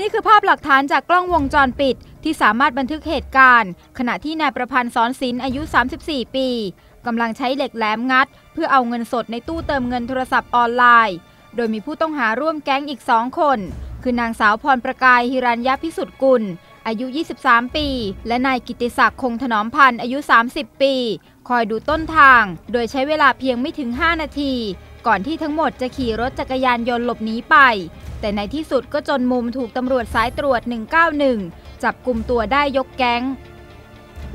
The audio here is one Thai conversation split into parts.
นี่คือภาพหลักฐานจากกล้องวงจรปิด ที่สามารถบันทึกเหตุการณ์ ขณะที่นายประพันธ์สอนศิลป์อายุ 34 ปีกำลังใช้เหล็กแหลมงัด เพื่อเอาเงินสดในตู้เติมเงินโทรศัพท์ออนไลน์ โดยมีผู้ต้องหาร่วมแก๊งอีกสองคน คือนางสาวพรประกายฮิรัญญพิสุทธิ์กุล อายุ 23 ปี และนายกิติศักดิ์คงถนอมพันธ์อายุ 30 ปี คอยดูต้นทาง โดยใช้เวลาเพียงไม่ถึง 5 นาที ก่อนที่ทั้งหมดจะขี่รถจักรยานยนต์หลบหนีไป แต่ในที่สุดก็จนมุมถูกตำรวจสายตรวจ 191 จับกลุ่มตัวได้ยกแก๊ง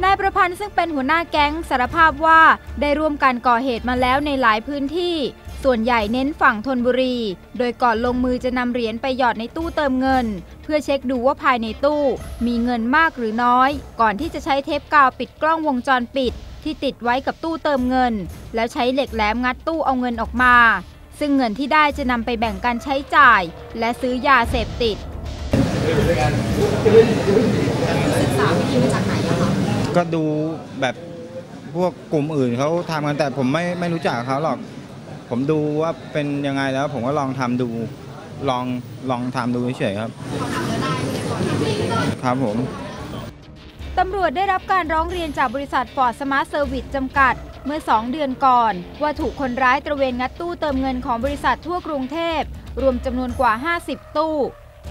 นายประพันธ์ซึ่งเป็นหัวหน้าแก๊งสารภาพว่าได้ร่วมกันก่อเหตุมาแล้วในหลายพื้นที่ ส่วนใหญ่เน้นฝั่งธนบุรี โดยก่อนลงมือจะนำเหรียญไปหยอดในตู้เติมเงิน เพื่อเช็คดูว่าภายในตู้ มีเงินมากหรือน้อย ก่อนที่จะใช้เทปกาวปิดกล้องวงจรปิด ที่ติดไว้กับตู้เติมเงิน แล้วใช้เหล็กแหลมงัดตู้เอาเงินออกมา ซึ่งเงินที่ได้จะนำไปแบ่งกันใช้จ่าย และซื้อยาเสพติดก็ดูแบบพวกกลุ่มอื่นเขาทำกันแต่ผมไม่ไม่รู้จักเขาหรอก ผมดูว่าเป็นยังไงแล้ว ผมก็ลองทำดูลองลองทำดูเฉยๆครับ ครับผม ตำรวจได้รับการร้องเรียนจากบริษัทฟอร์ดสมาร์ทเซอร์วิสจำกัด เมื่อ 2 เดือนก่อน ว่าถูกคนร้ายตระเวนงัดตู้เติมเงินของบริษัททั่วกรุงเทพ รวมจำนวนกว่า 50 ตู้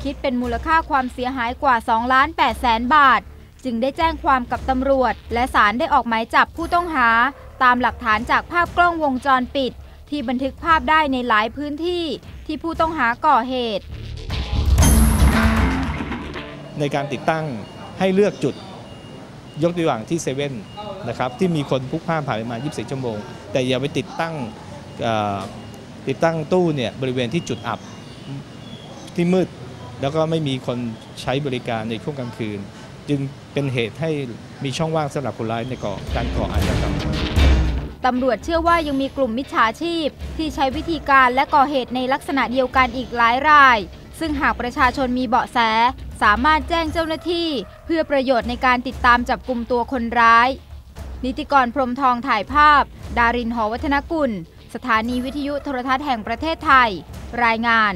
คิดเป็นมูลค่าความเสียหายกว่า2ล้าน8แสนบาท จึงได้แจ้งความกับตำรวจ และศาลได้ออกหมายจับผู้ต้องหา ตามหลักฐานจากภาพกล้องวงจรปิด ที่บันทึกภาพได้ในหลายพื้นที่ ที่ผู้ต้องหาก่อเหตุ ในการติดตั้งให้เลือกจุด ยกตัวอย่างที่เซเว่นนะครับที่มีคนพุกพล่านผ่านไปมา 24 ชั่วโมง แต่อย่าไปติดตั้งติดตั้งตู้เนี่ยบริเวณที่จุดอับที่มืด แล้วก็ไม่มีคนใช้บริการในช่วงกลางคืน จึงเป็นเหตุให้มีช่องว่างสำหรับคนร้ายในก่อการก่ออาชญากรรมตำรวจเชื่อว่ายังมีกลุ่มมิจฉาชีพ ที่ใช้วิธีการและก่อเหตุในลักษณะเดียวกันอีกหลายราย ซึ่งหากประชาชนมีเบาะแส สามารถแจ้งเจ้าหน้าที่ เพื่อประโยชน์ในการติดตามจับกลุ่มตัวคนร้าย นิติกรพรมทองถ่ายภาพ ดารินหอวัฒนกุล สถานีวิทยุโทรทัศน์แห่งประเทศไทย รายงาน